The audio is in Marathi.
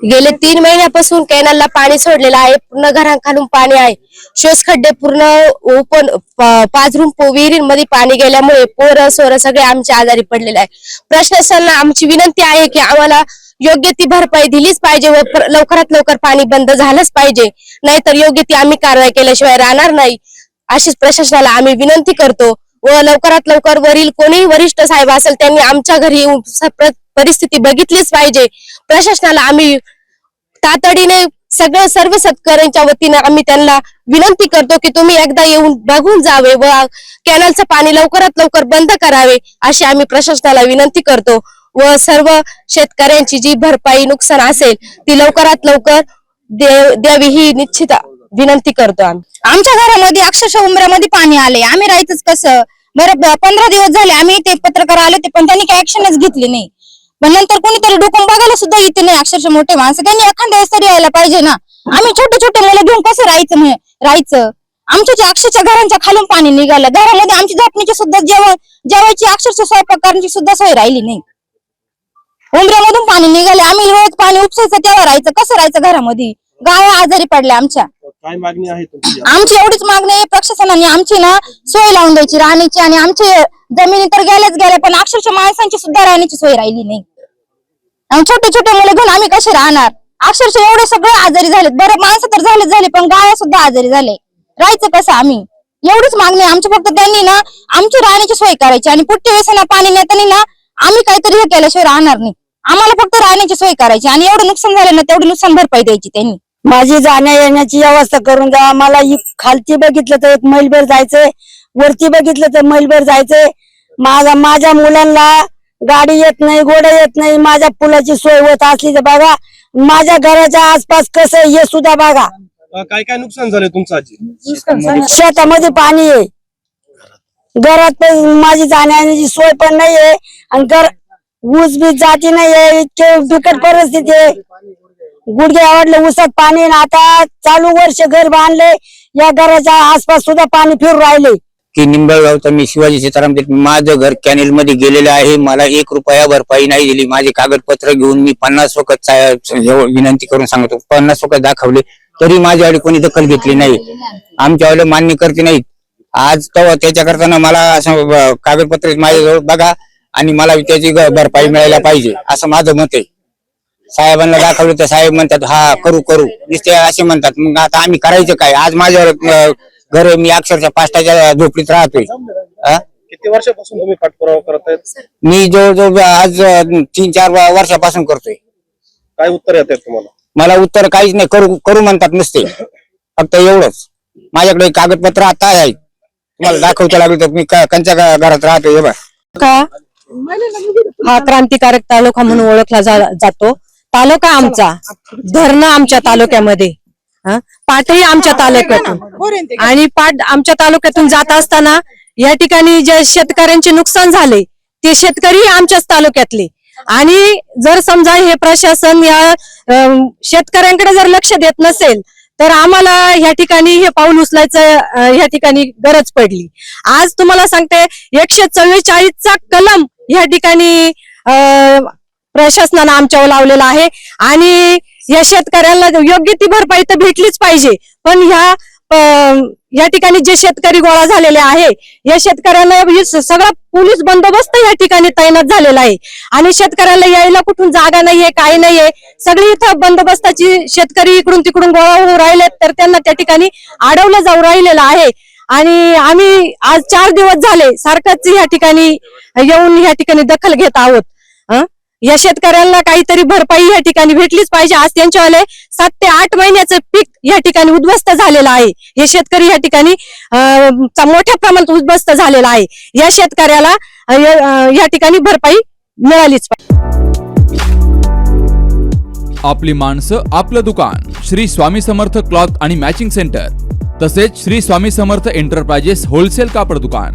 गेले तीन महिन्यापासून कॅनलला पाणी सोडलेलं आहे पूर्ण घरांखालून पाणी आहे. शोष खड्डे पूर्ण ओपन प- विहिरींमध्ये पाणी गेल्यामुळे पोरं सोर सगळे आमचे आजारी पडलेले आहे. प्रशासनाला आमची विनंती आहे की आम्हाला योग्य ती भरपाई दिलीच पाहिजे व लवकरात लवकर पाणी बंद झालंच पाहिजे. नाहीतर योग्य ती आम्ही कारवाई केल्याशिवाय राहणार नाही. अशीच प्रशासनाला आम्ही विनंती करतो व लवकरात लवकर वरील कोणीही वरिष्ठ साहेब असेल त्यांनी आमच्या घरी येऊन परिस्थिती बघितलीच पाहिजे. प्रशासनाला आम्ही तातडीने सगळं सर्व शेतकऱ्यांच्या वतीने आम्ही त्यांना विनंती करतो की तुम्ही एकदा येऊन बघून जावे व कॅनलचं पाणी लवकरात लवकर बंद करावे अशी आम्ही प्रशासनाला विनंती करतो. व सर्व शेतकऱ्यांची जी भरपाई नुकसान असेल ती लवकरात लवकर दे- द्यावी ही निश्चित विनंती करतो आम्ही. आमच्या घरामध्ये अक्षरशः उमऱ्यामध्ये पाणी आले आम्ही राहायचंच कसं? बरं पंधरा दिवस झाले आम्ही ते पत्रकार आले ते पण त्यांनी काही ऍक्शनच घेतली नाही. पण नंतर कोणीतरी डुकून बघायला सुद्धा येते नाही. अक्षरशः मोठे माणसं. त्यांनी एखाद्या तरी यायला पाहिजे ना. आम्ही छोटे छोटे मुलं घेऊन कसं राहायचं राहायचं. आमच्या जे अक्षरशः घरांच्या खालून पाणी निघालं. घरामध्ये आमची झोपण्याची सुद्धा जेवण जेवायची अक्षरशः स्वयंपाक करण्याची सुद्धा सोय राहिली नाही. उमऱ्यामधून पाणी निघाले. आम्ही रोज पाणी उपसायचं तेव्हा राहायचं. कसं राहायचं घरामध्ये? गाव आजारी पडल्या आमच्या. काय मागणी आहे तुमची आमची एवढीच मागणी आहे प्रशासनाने आमची ना सोय लावून द्यायची राहण्याची आणि आमची जमिनी तर गेल्याच गेल्या पण अक्षरशः माणसांची सुद्धा राहण्याची सोय राहिली नाही. छोटे छोटे मुलं घेऊन आम्ही कसे राहणार? अक्षरशः एवढे सगळे आजारी झालेत. बरं माणसं तर झालेच झाले पण गाया सुद्धा आजारी झाले. राहायचं कसं आम्ही? एवढीच मागणी आमची फक्त त्यांनी ना आमची राहण्याची सोय करायची आणि पुढच्या वेळेस पाणी नेताना ना आम्ही काहीतरी हे केल्याशिवाय राहणार नाही. आम्हाला फक्त राहण्याची सोय करायची आणि एवढं नुकसान झालं ना तेवढी नुकसान भरपाई द्यायची त्यांनी. माझी जाण्या येण्याची व्यवस्था करून द्या. मला खालती बघितलं तर एक मैलभर जायचंय वरती बघितलं तर मैलभर जायचंय. माझा माझ्या मुलांना गाडी येत नाही घोडा येत नाही माझ्या पुलाची सोय होत असली तर बघा माझ्या घराच्या आसपास कसं हे सुद्धा बघा. काय काय नुकसान झालंय तुमचं आजी? शेतामध्ये पाणी आहे. घरात पण माझी जाण्या येण्याची सोय पण नाहीये आणि घर ऊस बीज जाती नाहीये इतके बिकट परिस्थिती आहे. गुडघे आवडले उसात पाणी आता चालू वर्ष घर बांधले या घराच्या आसपास सुद्धा पाणी फिरून राहिले. की निंबळगावचा मी शिवाजी सीताराम देत माझं घर कॅनेल मध्ये गेलेलं आहे. मला एक रुपया भरपाई नाही दिली. माझे कागदपत्र घेऊन मी पन्नास वखत विनंती करून सांगतो. पन्नास वखत दाखवले तरी माझ्याकडे कोणी दखल घेतली नाही. आमच्यावाले मान्य करते नाहीत. आज तेव्हा त्याच्या करताना मला असं कागदपत्र माझ्याजवळ बघा आणि मला त्याची भरपाई मिळायला पाहिजे असं माझं मत आहे. साहेबांना दाखवलं तर साहेब म्हणतात हा करू करू. नुसते असे म्हणतात. मग आता आम्ही करायचं काय? आज माझ्यावर घर आहे, मी अक्षरशः पाचटाच्या झोपडीत राहतोय. हा? किती वर्षापासून तुम्ही पाठपुरावा करतायत? मी जवळजवळ आज अं, तीन चार व- वर्षापासून करतोय. काय उत्तर येत आहे तुम्हाला? मला उत्तर काहीच नाही. करू करू म्हणतात नुसते. फक्त एवढंच. माझ्याकडे कागदपत्र आता आहेत. तुम्हाला दाखवता लागलं तर मी क- कंच्या घ- घरात राहतोय हे बघ. का हा क्रांतिकारक तालुका म्हणून ओळखला जा- जातो. तालुका आमचा. धरणं आमच्या तालुक्यामध्ये? पाटही आमच्या तालुक्यातून. आणि पाट आमच्या तालुक्यातून जात असताना या ठिकाणी जे शेतकऱ्यांचे नुकसान झाले ते शेतकरी आमच्याच तालुक्यातले. आणि जर समजा हे प्रशासन या शेतकऱ्यांकडे जर लक्ष देत नसेल तर आम्हाला ह्या ठिकाणी हे पाऊल उचलायचं ह्या ठिकाणी गरज पडली. आज तुम्हाला सांगते एकशे चव्वेचाळीसचा कलम ह्या ठिकाणी प्रशासनानं आमच्यावर लावलेला आहे. आणि या शेतकऱ्यांना योग्य ती भरपाई तर भेटलीच पाहिजे. पण ह्या या ठिकाणी जे शेतकरी गोळा झालेले आहे या शेतकऱ्यांना सगळा पोलीस बंदोबस्त या ठिकाणी तैनात झालेला आहे. आणि शेतकऱ्याला यायला कुठून जागा नाहीये काही नाहीये. सगळी इथं बंदोबस्ताची शेतकरी इकडून तिकडून गोळा होऊ राहिलेत तर त्यांना त्या ठिकाणी अडवलं जाऊ राहिलेलं आहे. आणि आम्ही आज चार दिवस झाले सारखंच या ठिकाणी येऊन या ठिकाणी दखल घेत आहोत. या शेतकऱ्यांना काहीतरी भरपाई या ठिकाणी भेटलीच पाहिजे. आज त्यांच्यावाले सात ते आठ महिन्याचं पीक या ठिकाणी उद्ध्वस्त झालेलं आहे. हे शेतकरी या ठिकाणी मोठ्या प्रमाणात उद्ध्वस्त झालेला आहे. या शेतकऱ्याला या ठिकाणी भरपाई मिळालीच पाहिजे. आपली माणसं आपलं दुकान. श्री स्वामी समर्थ क्लॉथ आणि मॅचिंग सेंटर. तसेच श्री स्वामी समर्थ एंटरप्राइजेस होलसेल कापड दुकान.